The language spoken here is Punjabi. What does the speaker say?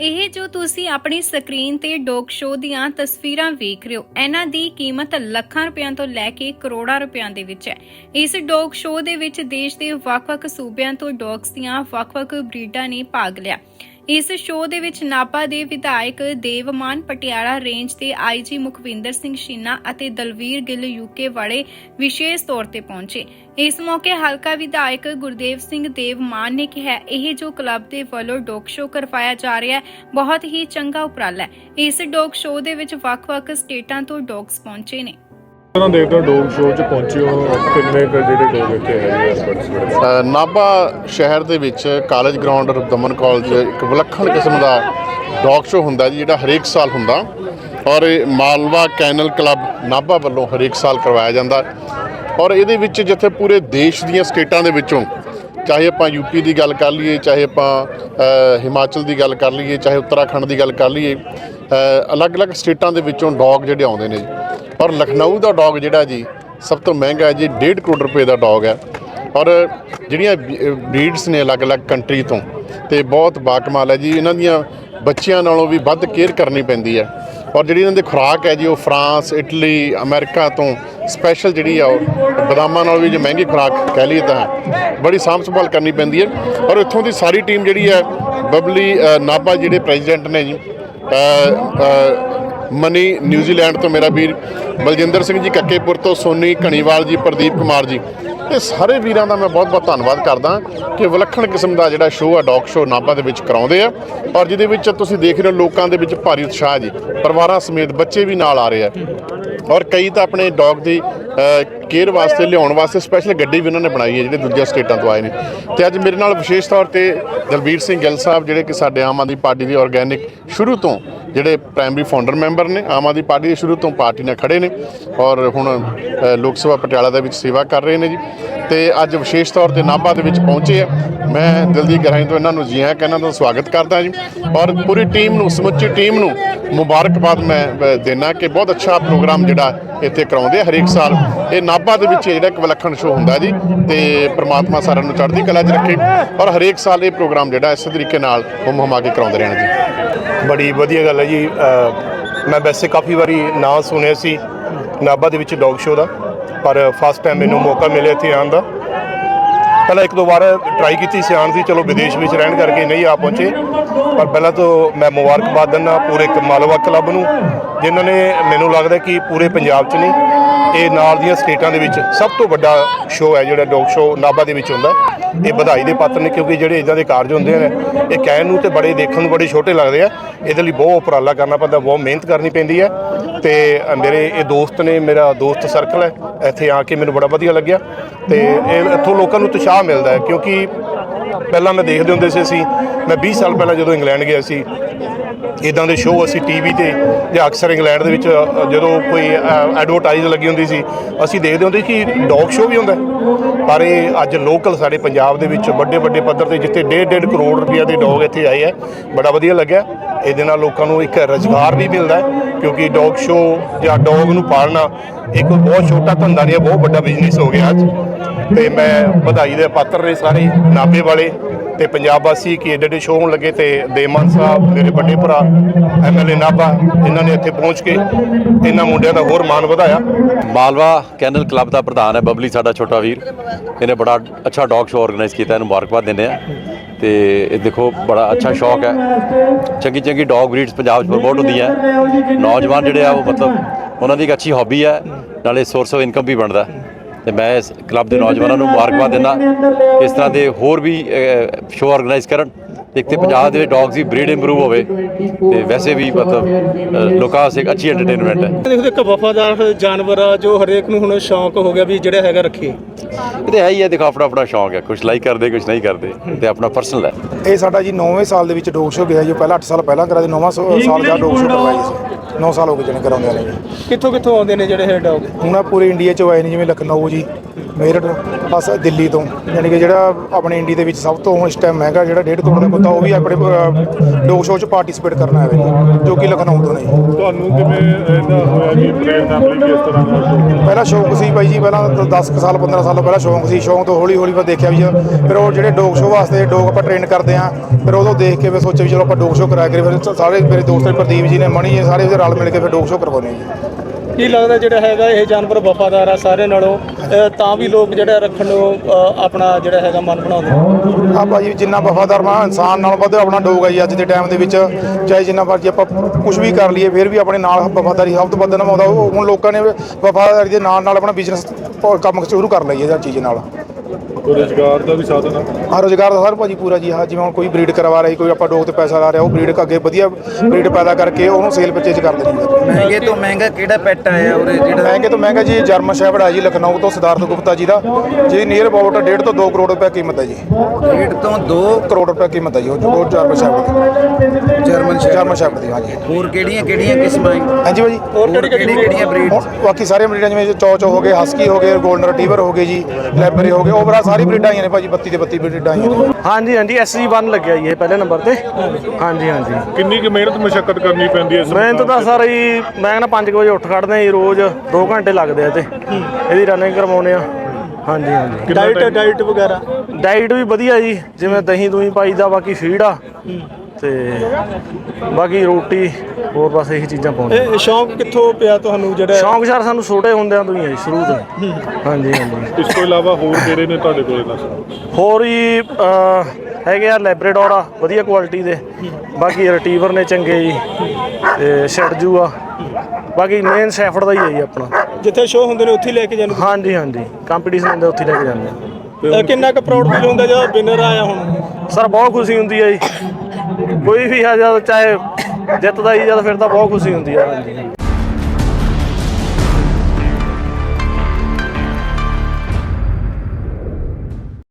ਇਹ ਜੋ ਤੁਸੀਂ ਆਪਣੀ ਸਕਰੀਨ ਤੇ ਡੌਗ ਸ਼ੋਅ ਦੀਆਂ ਤਸਵੀਰਾਂ ਵੇਖ ਰਹੇ ਹੋ, ਇਹਨਾਂ ਦੀ ਕੀਮਤ ਲੱਖਾਂ ਰੁਪਇਆਂ ਤੋਂ ਲੈ ਕੇ ਕਰੋੜਾਂ ਰੁਪਇਆਂ ਦੇ ਵਿੱਚ ਹੈ। ਇਸ ਡੌਗ ਸ਼ੋਅ ਦੇ ਵਿੱਚ ਦੇਸ਼ ਦੇ ਵੱਖ-ਵੱਖ ਸੂਬਿਆਂ ਤੋਂ ਡੌਗਸ ਦੀਆਂ ਵੱਖ-ਵੱਖ ਬਰੀਡਾਂ ਨੇ ਭਾਗ ਲਿਆ। ਇਸ ਸ਼ੋਅ ਦੇ ਵਿੱਚ ਨਾਪਾ ਦੇ ਵਿਧਾਇਕ ਦੇਵਮਾਨ ਪਟਿਆਲਾ ਰੇਂਜ ਦੇ ਆਈਜੀ ਮੁਖਵਿੰਦਰ ਸਿੰਘ ਸ਼ੀਨਾ ਅਤੇ ਦਲਵੀਰ ਗਿੱਲ ਯੂਕੇ ਵਾਲੇ ਵਿਸ਼ੇਸ਼ ਤੌਰ ਤੇ ਪਹੁੰਚੇ। ਇਸ ਮੌਕੇ ਹਲਕਾ ਵਿਧਾਇਕ ਗੁਰਦੇਵ ਸਿੰਘ ਦੇਵਮਾਨ ਨੇ ਕਿਹਾ, ਇਹ ਜੋ ਕਲੱਬ ਦੇ ਵੱਲੋਂ ਡੌਗ ਸ਼ੋਅ ਕਰਵਾਇਆ ਜਾ ਰਿਹਾ ਹੈ, ਬਹੁਤ ਹੀ ਚੰਗਾ ਉਪਰਾਲਾ ਹੈ। ਇਸ ਡੌਗ ਸ਼ੋਅ ਦੇ ਵਿੱਚ ਵੱਖ-ਵੱਖ ਸਟੇਟਾਂ ਤੋਂ ਡੌਗਸ ਪਹੁੰਚੇ ਨੇ। ਤਰ੍ਹਾਂ ਦੇਖਦੇ ਹੋ ਡੋਗ ਸ਼ੋਅ ਚ ਪਹੁੰਚੇ ਹੋ? ਕਿੰਨੇ ਕੁ ਜਿਹੜੇ ਡੋਗ ਇੱਥੇ ਹੈਗੇ ਆ ਨਾਭਾ ਸ਼ਹਿਰ ਦੇ ਵਿੱਚ ਕਾਲਜ ਗਰਾਊਂਡ ਰਬਦਮਨ ਕਾਲਜ ਇੱਕ ਵਿਲੱਖਣ ਕਿਸਮ ਦਾ ਡੌਗ ਸ਼ੋਅ ਹੁੰਦਾ ਜੀ, ਜਿਹੜਾ ਹਰੇਕ ਸਾਲ ਹੁੰਦਾ। ਔਰ ਇਹ ਮਾਲਵਾ ਕੈਨਲ ਕਲੱਬ ਨਾਭਾ ਵੱਲੋਂ ਹਰੇਕ ਸਾਲ ਕਰਵਾਇਆ ਜਾਂਦਾ। ਔਰ ਇਹਦੇ ਵਿੱਚ ਜਿੱਥੇ ਪੂਰੇ ਦੇਸ਼ ਦੀਆਂ ਸਟੇਟਾਂ ਦੇ ਵਿੱਚੋਂ ਚਾਹੇ ਆਪਾਂ ਯੂਪੀ ਦੀ ਗੱਲ ਕਰ ਲਈਏ, ਚਾਹੇ ਆਪਾਂ ਹਿਮਾਚਲ ਦੀ ਗੱਲ ਕਰ ਲਈਏ, ਚਾਹੇ ਉੱਤਰਾਖੰਡ ਦੀ ਗੱਲ ਕਰ ਲਈਏ ਅਲੱਗ-ਅਲੱਗ ਸਟੇਟਾਂ ਦੇ ਵਿੱਚੋਂ ਡੌਗ ਜਿਹੜੇ ਆਉਂਦੇ ਨੇ ਔਰ ਲਖਨਊ ਦਾ ਡੌਗ ਜਿਹੜਾ ਜੀ ਸਭ ਤੋਂ ਮਹਿੰਗਾ ਹੈ ਜੀ 1.5 ਕਰੋੜ ਰੁਪਏ ਦਾ ਡੌਗ ਹੈ। ਔਰ ਜਿਹੜੀਆਂ ਬਰੀਡਸ ਨੇ ਅਲੱਗ-ਅਲੱਗ ਕੰਟਰੀ ਤੋਂ ਤੇ ਬਹੁਤ ਬਾਕਮਾਲ ਹੈ ਜੀ। ਇਹਨਾਂ ਦੀਆਂ ਬੱਚਿਆਂ ਨਾਲੋਂ ਵੀ ਵੱਧ ਕੇਅਰ ਕਰਨੀ ਪੈਂਦੀ ਹੈ। ਔਰ ਜਿਹੜੀ ਇਹਨਾਂ ਦੀ ਖੁਰਾਕ ਹੈ ਜੀ ਉਹ ਫਰਾਂਸ ਇਟਲੀ ਅਮਰੀਕਾ ਤੋਂ ਸਪੈਸ਼ਲ ਜਿਹੜੀ ਆ ਉਹ ਬਦਾਮਾਂ ਨਾਲ ਵੀ ਜੇ ਮਹਿੰਗੀ ਖੁਰਾਕ ਕਹਿ ਲਈਏ ਤਾਂ ਬੜੀ ਸਾਂਭ ਸੰਭਾਲ ਕਰਨੀ ਪੈਂਦੀ ਹੈ। ਔਰ ਇੱਥੋਂ ਦੀ ਸਾਰੀ ਟੀਮ ਜਿਹੜੀ ਹੈ ਬਬਲੀ ਅ, ਨਾਭਾ ਜਿਹੜੇ ਪ੍ਰੈਜ਼ੀਡੈਂਟ ਨੇ ਜੀ ਮਨੀ ਨਿਊਜ਼ੀਲੈਂਡ ਤੋਂ ਮੇਰਾ ਵੀਰ ਬਲਜਿੰਦਰ ਸਿੰਘ ਜੀ ਕੱਕੇਪੁਰ ਤੋਂ ਸੋਨੀ ਘਣੀਵਾਲ ਜੀ, ਪ੍ਰਦੀਪ ਕੁਮਾਰ ਜੀ। ਇਹ ਸਾਰੇ ਵੀਰਾਂ ਦਾ ਮੈਂ ਬਹੁਤ-ਬਹੁਤ ਧੰਨਵਾਦ ਕਰਦਾ ਕਿ ਵਿਲੱਖਣ ਕਿਸਮ ਦਾ ਜਿਹੜਾ ਸ਼ੋਅ ਆ ਡੌਗ ਸ਼ੋਅ ਨਾਭਾ ਦੇ ਵਿੱਚ ਕਰਾਉਂਦੇ ਆ। ਔਰ ਜਿਹਦੇ ਵਿੱਚ ਤੁਸੀਂ ਦੇਖ ਰਹੇ ਹੋ ਲੋਕਾਂ ਦੇ ਵਿੱਚ ਭਾਰੀ ਉਤਸ਼ਾਹ ਜੀ। ਪਰਿਵਾਰਾਂ ਸਮੇਤ ਬੱਚੇ ਵੀ ਨਾਲ ਆ ਰਹੇ ਆ। ਔਰ ਕਈ ਤਾਂ ਆਪਣੇ ਡੌਗ ਦੀ ਕੇਅਰ ਵਾਸਤੇ ਲਿਆਉਣ ਵਾਸਤੇ ਸਪੈਸ਼ਲ ਗੱਡੀ ਵੀ ਉਹਨਾਂ ਨੇ ਬਣਾਈ ਹੈ ਜਿਹੜੇ ਦੂਜੀਆਂ ਸਟੇਟਾਂ ਤੋਂ ਆਏ ਨੇ। ਤੇ ਅੱਜ ਮੇਰੇ ਨਾਲ ਵਿਸ਼ੇਸ਼ ਤੌਰ ਤੇ ਦਲਬੀਰ ਸਿੰਘ ਗਿੱਲ ਸਾਹਿਬ ਜਿਹੜੇ ਕਿ ਸਾਡੇ ਆਮ ਆਦਮੀ ਪਾਰਟੀ ਦੇ ਆਰਗੈਨਿਕ ਸ਼ੁਰੂ ਤੋਂ ਜਿਹੜੇ ਪ੍ਰਾਇਮਰੀ ਫਾਊਂਡਰ ਮੈਂਬਰ ਨੇ ਆਮ ਆਦਮੀ ਪਾਰਟੀ ਦੇ ਸ਼ੁਰੂ ਤੋਂ ਪਾਰਟੀ ਨਾਲ ਖੜੇ ਨੇ ਔਰ ਹੁਣ ਲੋਕ ਸਭਾ ਪਟਿਆਲਾ ਦੇ ਵਿੱਚ ਸੇਵਾ ਕਰ ਰਹੇ ਨੇ ਜੀ। ਤੇ ਅੱਜ ਵਿਸ਼ੇਸ਼ ਤੌਰ ਤੇ ਨਾਭਾ ਦੇ ਵਿੱਚ ਪਹੁੰਚੇ ਆ। ਮੈਂ ਦਿਲ ਦੀ ਗਹਿਰਾਈ ਤੋਂ ਇਹਨਾਂ ਨੂੰ ਜੀ ਆਇਆਂ ਕਹਿੰਦਾ ਦਾ ਸਵਾਗਤ ਕਰਦਾ ਜੀ। ਔਰ ਪੂਰੀ ਟੀਮ ਨੂੰ ਸਮੁੱਚੀ ਟੀਮ ਨੂੰ ਮੁਬਾਰਕਬਾਦ ਮੈਂ ਅ, ਦੇਣਾ ਕਿ ਬਹੁਤ ਅੱਛਾ ਪ੍ਰੋਗਰਾਮ ਜਿਹੜਾ ਇੱਥੇ ਕਰਾਉਂਦੇ ਆ ਹਰੇਕ ਸਾਲ। ਇਹ ਨਾਭਾ ਦੇ ਵਿੱਚ ਜਿਹੜਾ ਇੱਕ ਵਿਲੱਖਣ ਸ਼ੋਅ ਹੁੰਦਾ ਜੀ, ਤੇ ਪ੍ਰਮਾਤਮਾ ਸਾਰਿਆਂ ਨੂੰ ਚੜ੍ਹਦੀ ਕਲਾ 'ਚ ਰੱਖੇ। ਔਰ ਹਰੇਕ ਸਾਲ ਇਹ ਪ੍ਰੋਗਰਾਮ ਜਿਹੜਾ ਇਸੇ ਤਰੀਕੇ ਨਾਲ ਹੁਮ ਹੁਮਾ ਕੇ ਕਰਾਉਂਦੇ ਰਹਿਣ ਜੀ। ਬੜੀ ਵਧੀਆ ਗੱਲ ਹੈ ਜੀ। ਮੈਂ ਵੈਸੇ ਕਾਫੀ ਵਾਰੀ ਨਾਂ ਸੁਣਿਆ ਸੀ ਨਾਭਾ ਦੇ ਵਿੱਚ ਡੌਗ ਸ਼ੋਅ ਦਾ, ਪਰ ਫਸਟ ਟਾਈਮ ਮੈਨੂੰ ਮੌਕਾ ਮਿਲਿਆ ਇੱਥੇ ਆਉਣ ਦਾ। ਪਹਿਲਾਂ ਇੱਕ ਦੋ ਵਾਰ ਟਰਾਈ ਕੀਤੀ ਸੀ, ਆਉਣ ਦੀ, ਚਲੋ ਵਿਦੇਸ਼ ਵਿੱਚ ਰਹਿਣ ਕਰਕੇ ਨਹੀਂ ਆ ਪਹੁੰਚੇ। ਪਰ ਪਹਿਲਾਂ ਤੋਂ ਮੈਂ ਮੁਬਾਰਕਬਾਦ ਦਿੰਦਾ ਪੂਰੇ ਕ- ਮਾਲਵਾ ਕਲੱਬ ਨੂੰ, ਜਿਨ੍ਹਾਂ ਨੇ ਮੈਨੂੰ ਲੱਗਦਾ ਕਿ ਪੂਰੇ ਪੰਜਾਬ 'ਚ ਨਹੀਂ, ਇਹ ਨਾਲ ਦੀਆਂ ਸਟੇਟਾਂ ਦੇ ਵਿੱਚ ਸਭ ਤੋਂ ਵੱਡਾ ਸ਼ੋਅ ਹੈ ਜਿਹੜਾ ਡੌਗ ਸ਼ੋਅ ਨਾਭਾ ਦੇ ਵਿੱਚ ਹੁੰਦਾ। ਇਹ ਵਧਾਈ ਦੇ ਪਾਤਰ ਨੇ, ਕਿਉਂਕਿ ਜਿਹੜੇ ਇਦਾਂ ਦੇ ਕਾਰਜ ਹੁੰਦੇ ਨੇ ਇਹ ਕਹਿਣ ਨੂੰ ਤੇ ਬੜੇ, ਦੇਖਣ ਨੂੰ ਬੜੇ ਛੋਟੇ ਲੱਗਦੇ ਆ। ਇਹਦੇ ਲਈ ਬਹੁਤ ਉਪਰਾਲਾ ਕਰਨਾ ਪੈਂਦਾ, ਬਹੁਤ ਮਿਹਨਤ ਕਰਨੀ ਪੈਂਦੀ ਹੈ ਤੇ ਮੇਰੇ ਇਹ ਦੋਸਤ ਨੇ, ਮੇਰਾ ਦੋਸਤ ਸਰਕਲ ਹੈ, ਇੱਥੇ ਆ ਕੇ ਮੈਨੂੰ ਬੜਾ ਵਧੀਆ ਲੱਗਿਆ। ਤੇ ਇਹ ਇੱਥੋਂ ਲੋਕਾਂ ਨੂੰ ਉਤਸ਼ਾਹ ਮਿਲਦਾ ਹੈ, ਕਿਉਂਕਿ ਪਹਿਲਾਂ ਮੈਂ ਦੇਖਦੇ ਹੁੰਦੇ ਸੀ ਅਸੀਂ, ਮੈਂ 20 ਸਾਲ ਪਹਿਲਾਂ ਜਦੋਂ ਇੰਗਲੈਂਡ ਗਿਆ ਸੀ ਇਦਾਂ ਦੇ ਸ਼ੋਅ ਅਸੀਂ ਟੀਵੀ ਤੇ ਜਾਂ ਅਕਸਰ ਇੰਗਲੈਂਡ ਦੇ ਵਿੱਚ ਜਦੋਂ ਕੋਈ ਐਡਵਰਟਾਈਜ਼ ਲੱਗੀ ਹੁੰਦੀ ਸੀ, ਅਸੀਂ ਦੇਖਦੇ ਹੁੰਦੇ ਸੀ ਕਿ ਡੌਗ ਸ਼ੋਅ ਵੀ ਹੁੰਦਾ ਪਰ ਇਹ ਅੱਜ ਲੋਕਲ ਸਾਡੇ ਪੰਜਾਬ ਦੇ ਵਿੱਚ ਵੱਡੇ ਵੱਡੇ ਪੱਧਰ ਤੇ ਜਿੱਥੇ 1.5 ਕਰੋੜ ਰੁਪਏ ਦੇ ਡੌਗ ਇੱਥੇ ਆਏ ਹੈ ਬੜਾ ਵਧੀਆ ਲੱਗਿਆ। ਇਹਦੇ ਨਾਲ ਲੋਕਾਂ ਨੂੰ ਇੱਕ ਰੁਜ਼ਗਾਰ ਵੀ ਮਿਲਦਾ ਹੈ, ਕਿਉਂਕਿ ਡੌਗ ਸ਼ੋਅ ਜਾਂ ਡੌਗ ਨੂੰ ਪਾਲਣਾ ਇੱਕ ਬਹੁਤ ਛੋਟਾ ਧੰਦਾ ਨਹੀਂ ਬਹੁਤ ਵੱਡਾ ਬਿਜ਼ਨਸ ਹੋ ਗਿਆ ਅੱਜ। ਤੇ ਮੈਂ ਵਧਾਈ ਦੇ ਪਾਤਰ ਨੇ ਸਾਰੇ ਨਾਭੇ ਵਾਲੇ ਤੇ ਪੰਜਾਬ ਵਾਸੀ ਕਿ ਏਡੇ ਏਡੇ ਸ਼ੋਅ ਹੋਣ ਲੱਗੇ ਤੇ ਦੇਮਾਨ ਸਾਹਿਬ, ਮੇਰੇ ਵੱਡੇ ਭਰਾ ਐਮਐਲਏ ਨਾਭਾ, ਇਹਨਾਂ ਨੇ ਇੱਥੇ ਪਹੁੰਚ ਕੇ ਇਹਨਾਂ ਮੁੰਡਿਆਂ ਦਾ ਹੋਰ ਮਾਣ ਵਧਾਇਆ। ਮਾਲਵਾ ਕੈਨਲ ਕਲੱਬ ਦਾ ਪ੍ਰਧਾਨ ਹੈ ਬਬਲੀ, ਸਾਡਾ ਛੋਟਾ ਵੀਰ। ਇਹਨੇ ਬੜਾ ਅੱਛਾ ਡੌਗ ਸ਼ੋਅ ਆਰਗੇਨਾਈਜ਼ ਕੀਤਾ, ਇਹਨੂੰ ਮੁਬਾਰਕਬਾਦ ਦਿੰਦੇ ਆ ਤੇ ਇਹ ਦੇਖੋ, ਬੜਾ ਅੱਛਾ ਸ਼ੌਕ ਹੈ। ਚੰਗੀ ਚੰਗੀ ਡੌਗ ਬਰੀਡਸ ਪੰਜਾਬ 'ਚ ਪ੍ਰਮੋਟ ਹੁੰਦੀਆਂ। ਨੌਜਵਾਨ ਜਿਹੜੇ ਆ, ਉਹ ਮਤਲਬ ਉਹਨਾਂ ਦੀ ਇੱਕ ਅੱਛੀ ਹੌਬੀ ਹੈ। ਨਾਲੇ ਸੋਰਸ ਆਫ ਇਨਕਮ ਵੀ ਬਣਦਾ। ਤੇ ਮੈਂ ਇਸ ਕਲੱਬ ਦੇ ਨੌਜਵਾਨਾਂ ਨੂੰ ਮੁਬਾਰਕਬਾਦ ਦਿੰਦਾ। ਇਸ ਤਰ੍ਹਾਂ ਦੇ ਹੋਰ ਵੀ ਸ਼ੋਅ ਆਰਗੇਨਾਈਜ਼ ਕਰਨ। ਇੱਕ ਤੇ ਪੰਜਾਬ ਦੇ ਵਿੱਚ ਡੌਗਸ ਦੀ ਬਰੀਡ ਇੰਪਰੂਵ ਹੋਵੇ ਤੇ ਵੈਸੇ ਵੀ ਮਤਲਬ ਲੋਕਾਂ ਵਾਸਤੇ ਇੱਕ ਅੱਛੀ ਐਂਟਰਟੇਨਮੈਂਟ ਹੈ। ਦੇਖੋ ਇੱਕ ਵਫਾਦਾਰ ਜਾਨਵਰ ਆ, ਜੋ ਹਰੇਕ ਨੂੰ ਹੁਣ ਸ਼ੌਂਕ ਹੋ ਗਿਆ ਵੀ ਜਿਹੜਾ ਹੈਗਾ ਰੱਖੀਏ ਇਹ ਤੇ ਹੈ ਹੀ ਹੈ ਦੇਖੋ ਆਪਣਾ ਆਪਣਾ ਸ਼ੌਂਕ ਹੈ ਕੁਝ ਲਾਈਕ ਕਰਦੇ ਕੁਝ ਨਹੀਂ ਕਰਦੇ ਤੇ ਆਪਣਾ ਪਰਸਨਲ ਹੈ ਇਹ ਸਾਡਾ ਜੀ 9ਵੇਂ ਸਾਲ ਦੇ ਵਿੱਚ ਡੋਗ ਸ਼ੋ ਗਿਆ ਜੀ ਪਹਿਲਾਂ 8 ਸਾਲ ਪਹਿਲਾਂ ਕਰਾ ਦੇ 9ਵਾਂ ਸਾਲ ਦਾ ਡੋਗ ਸ਼ੋ ਕਰਵਾਇਆ ਸੀ। 9 ਸਾਲ ਹੋ ਗਏ ਜਣੇ ਕਰਾਉਂਦੇ ਨੇ। ਜੀ ਕਿੱਥੋਂ ਕਿੱਥੋਂ ਆਉਂਦੇ ਨੇ ਜਿਹੜੇ ਇਹ ਡੌਗ ਹੁਣ ਆਹ ਪੂਰੇ ਇੰਡੀਆ ਚੋਂ ਆਏ ਨੇ ਜਿਵੇਂ ਲਖਨਊ ਜੀ ਮੇਰਠ ਬਸ ਦਿੱਲੀ ਤੋਂ। ਯਾਨੀ ਕਿ ਜਿਹੜਾ ਆਪਣੇ ਇੰਡੀਆ ਦੇ ਵਿੱਚ ਸਭ ਤੋਂ ਇਸ ਟਾਈਮ ਮਹਿੰਗਾ ਜਿਹੜਾ 1.5 ਕਰੋੜ ਦਾ ਕੁੱਤਾ ਉਹ ਵੀ ਆਪਣੇ ਡੋਗ ਸ਼ੋ 'ਚ ਪਾਰਟਿਸਿਪੇਟ ਕਰਨ ਆਇਆ ਹੋਇਆ ਜੀ ਕਿ ਲਖਨਊ ਤੋਂ ਨੇ। ਜੀ ਤੁਹਾਨੂੰ ਕਿਵੇਂ ਇਹਦਾ ਹੋਇਆ ਜੀ ਪ੍ਰੇਰਨਾ ਮਿਲੀ ਕਿਸ ਤਰ੍ਹਾਂ ਦਾ ਸ਼ੌਕ? ਪਹਿਲਾਂ ਸ਼ੌਂਕ ਸੀ ਬਾਈ ਜੀ ਪਹਿਲਾਂ ਤਾਂ 10 ਕੁ ਸਾਲ 15 ਸਾਲ ਪਹਿਲਾਂ ਸ਼ੌਂਕ ਸੀ ਸ਼ੌਂਕ ਤੋਂ ਹੌਲੀ ਹੌਲੀ ਮੈਂ ਦੇਖਿਆ ਵੀ ਫਿਰ ਉਹ ਜਿਹੜੇ ਡੋਗ ਸ਼ੋਅ ਵਾਸਤੇ ਡੋਗ ਆਪਾਂ ਟ੍ਰੇਨ ਕਰਦੇ ਆ ਫਿਰ ਉਦੋਂ ਦੇਖ ਕੇ ਮੈਂ ਸੋਚਿਆ ਵੀ ਚਲੋ ਆਪਾਂ ਡੋਗ ਸ਼ੋਅ ਕਰਾਇਆ ਕਰੀਏ ਫਿਰ ਸਾਰੇ ਮੇਰੇ ਦੋਸਤ ਪ੍ਰਦੀਪ ਜੀ ਨੇ ਮਣੀ ਜੀ ਸਾਰੇ ਉਹਦੇ ਰਲ ਮਿਲ ਕੇ ਫਿਰ ਡੋਗ ਸ਼ੋਅ ਕਰਵਾਉਂਦੇ ਆ ਜੀ। ਕੀ ਲੱਗਦਾ ਜਿਹੜਾ ਹੈਗਾ ਇਹ ਜਾਨਵਰ ਵਫਾਦਾਰ ਆ ਸਾਰੇ ਨਾਲੋਂ ਤਾਂ ਵੀ ਲੋਕ ਜਿਹੜਾ ਰੱਖਣ ਨੂੰ ਆਪਣਾ ਜਿਹੜਾ ਹੈਗਾ ਮਨ ਬਣਾਉਂਦੇ ਨੇ? ਆ ਭਾਜੀ ਜਿੰਨਾ ਵਫਾਦਾਰ ਮਾ ਇਨਸਾਨ ਨਾਲ ਵੱਧ ਆਪਣਾ ਡੋਗ ਆ ਜੀ ਅੱਜ ਦੇ ਟਾਈਮ ਦੇ ਵਿੱਚ ਚਾਹੇ ਜਿੰਨਾ ਮਰਜ਼ੀ ਆਪਾਂ ਕੁਝ ਵੀ ਕਰ ਲਈਏ ਫਿਰ ਵੀ ਆਪਣੇ ਨਾਲ ਵਫਾਦਾਰੀ ਸਭ ਤੋਂ ਵੱਧ ਨਿਭਾਉਂਦਾ ਉਹ ਹੁਣ ਲੋਕਾਂ ਨੇ ਵਫਾਦਾਰੀ ਦੇ ਨਾਲ ਨਾਲ ਆਪਣਾ ਬਿਜ਼ਨਸ ਕੰਮ ਸ਼ੁਰੂ ਕਰ ਲਈਏ ਇਹਦਾ ਚੀਜ਼ ਨਾਲ। ਕੋਈ ਰੁਜ਼ਗਾਰ ਦਾ ਵੀ ਸਾਧਨ ਆ। ਹਾਂ ਰੋਜ਼ਗਾਰ ਦਾ ਸਰ ਭਾਜੀ ਪੂਰਾ ਜੀ। ਹਾਂ ਜਿਵੇਂ ਹੁਣ ਕੋਈ ਬਰੀਡ ਕਰਵਾ ਰਿਹਾ ਕੋਈ ਆਪਾਂ ਡੋਗ ਤੇ ਪੈਸਾ ਲਾ ਰਿਹਾ ਉਹ ਬਰੀਡ ਅੱਗੇ ਵਧੀਆ ਬਰੀਡ ਪੈਦਾ ਕਰਕੇ ਉਹਨੂੰ ਸੇਲ ਪਰਚੇਜ ਕਰ ਦੇਣੀ ਹੈ ਮਹਿੰਗੇ ਤੋਂ ਮਹਿੰਗਾ ਕਿਹੜਾ ਪੈਟ ਆਇਆ ਉਰੇ ਜਿਹੜਾ ਮਹਿੰਗੇ ਤੋਂ ਮਹਿੰਗਾ ਜੀ ਜਰਮਨ ਸ਼ੈਫਰਡ ਹੈ ਜੀ ਲਖਨਊ ਤੋਂ ਸਿਧਾਰਥ ਗੁਪਤਾ ਜੀ ਦਾ। ਜਿਹਦੀ ਨੀਅਰ ਅਬਾਊਟ 1.5 ਤੋਂ 2 ਕਰੋੜ ਰੁਪਏ ਕੀਮਤ ਹੈ ਜੀ। ਡੇਢ ਤੋਂ 2 ਕਰੋੜ ਰੁਪਏ ਕੀਮਤ ਹੈ ਜੀ ਉਹ ਜਰਮਨ ਸ਼ੈਫਰਡ ਜਰਮਨ ਦੀ। ਸ਼ਹਿਰ ਜਰਮਨ ਸ਼ੈਫਰਡ ਦੀ ਹਾਂਜੀ ਹੋਰ ਕਿਹੜੀਆਂ ਕਿਹੜੀਆਂ ਕਿਸਮਾਂ ਹਾਂਜੀ ਭਾਜੀ। ਹੋਰ ਹੋਰ ਕਿਹੜੀ ਕਿਹੜੀ ਕਿਹੜੀਆਂ ਬਰੀਡ ਬਾਕੀ ਸਾਰੇ ਬਰੀਡਾਂ ਜਿਵੇਂ ਚੌ ਚੌ ਹੋ ਗਏ ਹਸਕੀ ਹੋ ਗਏ 골ਡਨ ਰਿਟਰੀਵਰ ਹੋ ਗਏ ਜੀ ਲੈਬਰੇ ਹੋ ਗਏ ਓਵਰਾ ਸਾਰੀ ਬਰੀਡਾਂ ਆਈਆਂ ਨੇ ਭਾਜੀ 32 ਤੇ 32 ਬਰੀਡਾਂ ਆਈਆਂ ਨੇ। ਹਾਂਜੀ ਹਾਂਜੀ ਐਸਜੀ 1 ਲੱਗਿਆ ਜੀ ਇਹ ਪਹਿਲੇ ਨੰਬਰ ਤੇ। ਹਾਂਜੀ ਹਾਂਜੀ। ਕਿੰਨੀ ਕੁ ਮਿਹਨਤ ਮਸ਼ੱਕਤ ਕਰਨੀ ਪੈਂਦੀ ਹੈ ਇਸ ਮਿਹਨਤ ਤਾਂ ਸਰ ਜੀ ਮੈਂ ਨਾ 5 ਵਜੇ ਉੱਠ ਖੜਦੇ ਆ ਜੀ ਰੋਜ਼ 2 ਘੰਟੇ ਲੱਗਦੇ ਆ ਤੇ। ਇਹਦੀ ਰਨਿੰਗ ਕਰਵਾਉਨੇ ਆ ਹਾਂਜੀ ਹਾਂਜੀ। ਡਾਈਟ ਡਾਈਟ ਵਗੈਰਾ? ਡਾਈਟ ਵੀ ਵਧੀਆ ਜੀ ਜਿਵੇਂ ਦਹੀਂ ਦੂਹੀਂ ਪਾਈਦਾ ਬਾਕੀ ਫੀਡ ਆ। ਤੇ ਬਾਕੀ ਰੋਟੀ ਹੋਰ ਬਸ ਇਹੀ ਚੀਜ਼ਾਂ ਪਾਉਂਦੇ ਇਹ ਸ਼ੌਂਕ ਕਿੱਥੋਂ ਪਿਆ ਤੁਹਾਨੂੰ ਜਿਹੜਾ ਸ਼ੌਂਕ ਸਰ ਸਾਨੂੰ ਛੋਟੇ ਹੁੰਦਿਆਂ ਤੋਂ ਹੀ ਹੈ ਜੀ, ਸ਼ੁਰੂ ਤੋਂ ਹੀ। ਹਾਂਜੀ ਹਾਂਜੀ। ਇਸ ਤੋਂ ਇਲਾਵਾ ਹੋਰ ਕਿਹੜੇ ਨੇ ਤੁਹਾਡੇ ਕੋਲ ਦੱਸੋ ਹੋਰ ਅਹ, ਹੈਗੇ ਆ ਲੈਬਰੇਡੋਰ ਆ ਵਧੀਆ ਕੁਆਲਿਟੀ ਦੇ। ਬਾਕੀ ਰਟੀਵਰ ਨੇ ਚੰਗੇ ਜੀ ਤੇ ਸ਼ੈਡਜੂ ਆ। ਬਾਕੀ ਮੇਨ ਸ਼ੈਫਰਡ ਦਾ ਹੀ ਹੈ ਜੀ ਆਪਣਾ। ਜਿੱਥੇ ਸ਼ੋਅ ਹੁੰਦੇ ਨੇ ਉੱਥੇ ਹੀ ਲੈ ਕੇ ਜਾਂਦੇ। ਹਾਂਜੀ ਹਾਂਜੀ। ਕੰਪੀਟੀਸ਼ਨ ਹੁੰਦੇ ਉੱਥੇ ਲੈ ਕੇ ਜਾਂਦੇ ਆ। ਕਿੰਨਾ ਕੁ ਪ੍ਰਾਊਡ ਫੀਲ ਹੁੰਦਾ ਜਦੋਂ ਵਿਨਰ ਆਇਆ ਹੁਣ? ਸਰ ਬਹੁਤ ਖੁਸ਼ੀ ਹੁੰਦੀ ਹੈ ਜੀ। ਕੋਈ ਵੀ ਆ ਜਦ ਚਾਹੇ ਜਿੱਤਦਾ ਹੀ ਜਦ ਫਿਰ ਤਾਂ ਬਹੁਤ ਖੁਸ਼ੀ ਹੁੰਦੀ ਆ। ਹਾਂਜੀ